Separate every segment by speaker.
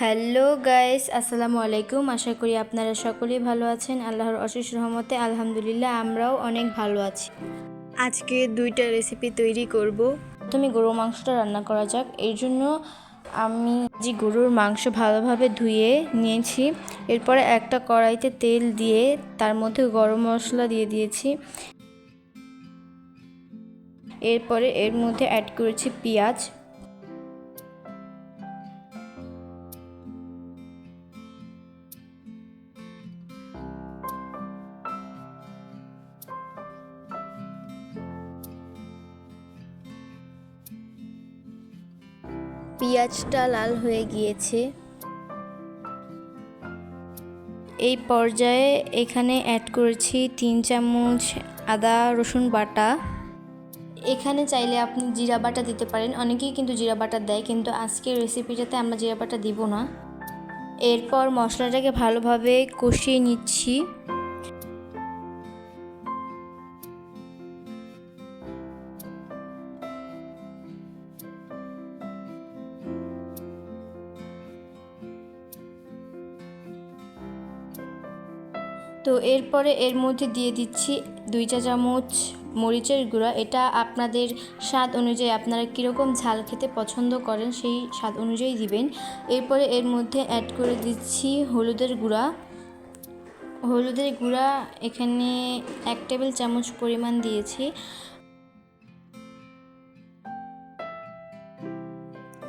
Speaker 1: Hello guys, আসসালামু আলাইকুম। আশা করি আপনারা সকলেই ভালো আছেন। আল্লাহর অশেষ রহমতে আলহামদুলিল্লাহ আমরাও অনেক ভালো আছি। আজকে দুইটা রেসিপি তৈরি করব। তুমি গরুর মাংসটা রান্না করা যাক। এই জন্য আমি যে গরুর মাংস ভালোভাবে ধুয়ে নিয়েছি, এরপরে একটা কড়াইতে তেল দিয়ে তার মধ্যে গরম মশলা দিয়ে দিয়েছি। এরপরে এর মধ্যে অ্যাড করেছি পেঁয়াজ। পেঁয়াজটা লাল হয়ে গিয়েছে। এই পর্যায়ে এখানে অ্যাড করেছি তিন চামচ আদা, রসুন বাটা। এখানে চাইলে আপনি জিরা বাটা দিতে পারেন। অনেকেই কিন্তু জিরা বাটা দেয়, কিন্তু আজকের রেসিপিটাতে আমরা জিরা বাটা দিব না। এরপর মশলাটাকে ভালোভাবে কষিয়ে নিচ্ছি। তো এরপরে এর মধ্যে দিয়ে দিচ্ছি দুই চা চামচ মরিচের গুঁড়া। এটা আপনাদের স্বাদ অনুযায়ী আপনারা কীরকম ঝাল খেতে পছন্দ করেন সেই স্বাদ অনুযায়ী দিবেন। এরপরে এর মধ্যে অ্যাড করে দিচ্ছি হলুদের গুঁড়া। হলুদের গুঁড়া এখানে এক টেবিল চামচ পরিমাণ দিয়েছি।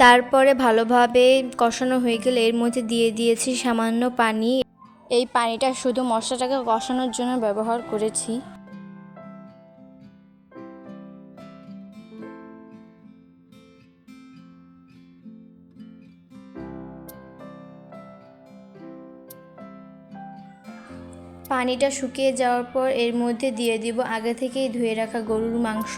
Speaker 1: তারপরে ভালোভাবে কষানো হয়ে গেলে এর মধ্যে দিয়ে দিয়েছি সামান্য পানি। এই পানিটা শুধু মশলাটাকে কষানোর জন্য ব্যবহার করেছি। পানিটা শুকিয়ে যাওয়ার পর এর মধ্যে দিয়ে দিব আগে থেকেই ধুয়ে রাখা গরুর মাংস।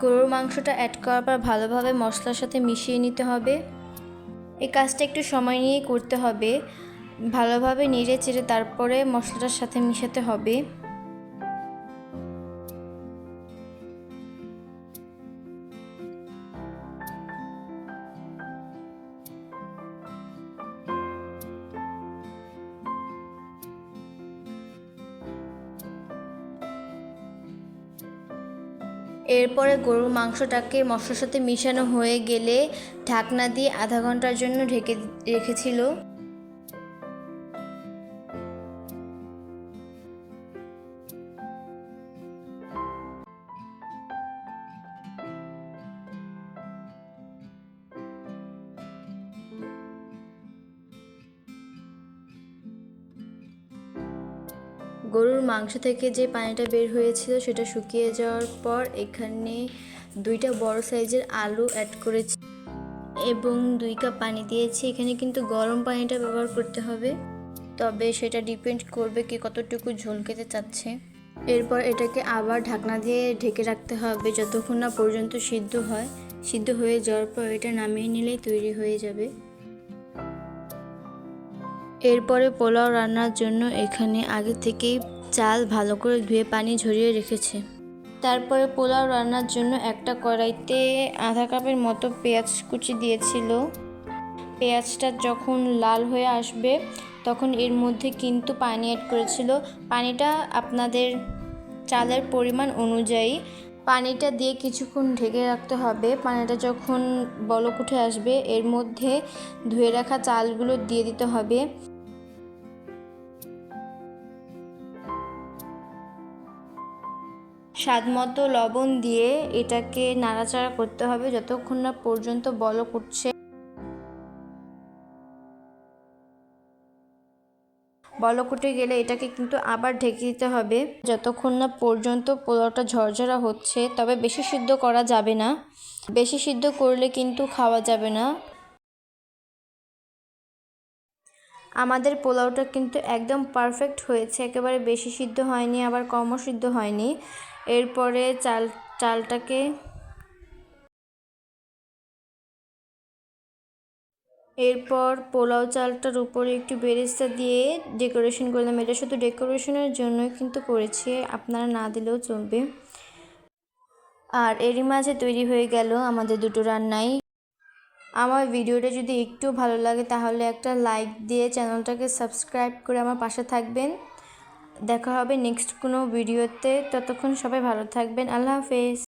Speaker 1: গরুর মাংসটা অ্যাড করার পর ভালোভাবে মশলার সাথে মিশিয়ে নিতে হবে। এই কাজটা একটু সময় নিয়ে করতে হবে। ভালোভাবে নেড়ে চেড়ে তারপরে মশলাটার সাথে মিশাতে হবে। এরপরে গরুর মাংসটাকে মশলার সাথে মিশানো হয়ে গেলে ঢাকনা দিয়ে আধা ঘণ্টার জন্য ঢেকে রেখেছিল। গরুর মাংস থেকে যে পানিটা বের হয়েছিল সেটা শুকিয়ে যাওয়ার পর এখানে দুইটা বড় সাইজের আলু অ্যাড করেছি এবং দুই কাপ পানি দিয়েছি। এখানে কিন্তু গরম পানিটা ব্যবহার করতে হবে, তবে সেটা ডিপেন্ড করবে কি কতটুকু ঝোল খেতে চাচ্ছে। এরপর এটাকে আবার ঢাকনা দিয়ে ঢেকে রাখতে হবে যতক্ষণ না পর্যন্ত সিদ্ধ হয়। সিদ্ধ হয়ে যাওয়ার পর এটা নামিয়ে নিলেই তৈরি হয়ে যাবে। এরপরে পোলাও রান্নার জন্য এখানে আগে থেকেই চাল ভালো করে ধুয়ে পানি ঝরিয়ে রেখেছে। তারপরে পোলাও রান্নার জন্য একটা কড়াইতে আধা কাপের মতো পেঁয়াজ কুচি দিয়েছিল। পেঁয়াজটা যখন লাল হয়ে আসবে, তখন এর মধ্যে কিন্তু পানি অ্যাড করেছিল। পানিটা আপনাদের চালের পরিমাণ অনুযায়ী পানিটা দিয়ে কিছুক্ষণ ঢেকে রাখতে হবে। পানিটা যখন বলক উঠে আসবে, এর মধ্যে ধুয়ে রাখা চালগুলো দিয়ে দিতে হবে। স্বাদ মতো লবণ দিয়ে এটাকে নাড়াচাড়া করতে হবে যতক্ষণ না পর্যন্ত বলক উঠছে। বলক উঠে গেলে এটাকে কিন্তু আবার ঢেকে দিতে হবে। যতক্ষণ না পর্যন্ত পোলাওটা ঝরঝরা হচ্ছে, তবে বেশি সিদ্ধ করা যাবে না। বেশি সিদ্ধ করলে কিন্তু খাওয়া যাবে না। আমাদের পোলাওটা কিন্তু একদম পারফেক্ট হয়েছে, একেবারে বেশি সিদ্ধ হয়নি, আবার কমও সিদ্ধ হয়নি। এরপরে চাল, চালটাকে এরপর পোলাও চালটার উপরে একটু বেরেস্তা দিয়ে ডেকোরেশন করলাম এটা শুধু ডেকোরেশনের জন্যই কিন্তু করেছি, আপনারা না দিলেও চলবে। আর এরই মাঝে তৈরি হয়ে গেল আমাদের দুটো রান্নাই। আমার ভিডিওটা যদি একটু ভালো লাগে তাহলে একটা লাইক দিয়ে চ্যানেলটাকে সাবস্ক্রাইব করে আমার পাশে থাকবেন। দেখা হবে নেক্সট কোনো ভিডিওতে। ততক্ষণ সবাই ভালো থাকবেন। আল্লাহ হাফেজ।